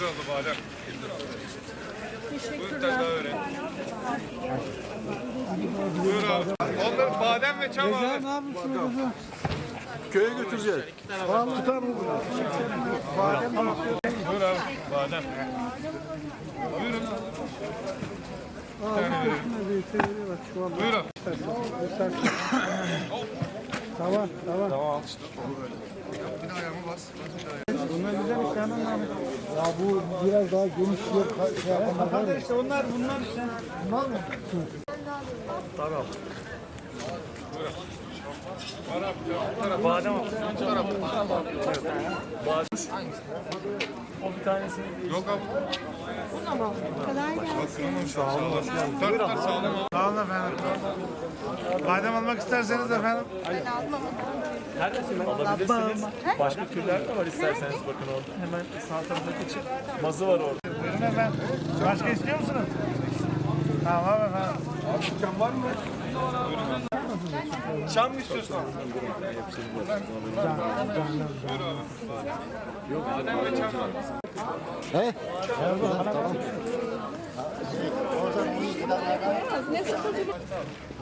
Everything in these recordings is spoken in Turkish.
Buyur abla badem. Buyur bir tane daha öğren. Buyur abi. Onları badem ve çam abi. Köye götüreceğiz. Tutar mı bunu? Buyur abi badem. Buyurun. Bir verelim. Buyurun. Tamam, tamam. Tamam. Bunlar güzel istemem abi. Ya bu biraz daha geniş yer şey yapanlar var ya. işte onlar bunlar işte. Bunlar mı? Badem al. O bir tanesini Yok abi. Kolay gelsin. Sağ olun. Dört tane sağ olun. Sağ olun efendim. Badem almak isterseniz efendim. Alabilirsiniz. Başka türler de var isterseniz bakın orada. Hemen sağ taraftaki için mazı var orada. Buyurun efendim. Başka istiyor musunuz? Tamam efendim. Çam mı istiyorsun abi?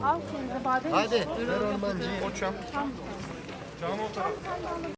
Al kendine badem. Hadi. Ver onu bence. O Çam o taraf.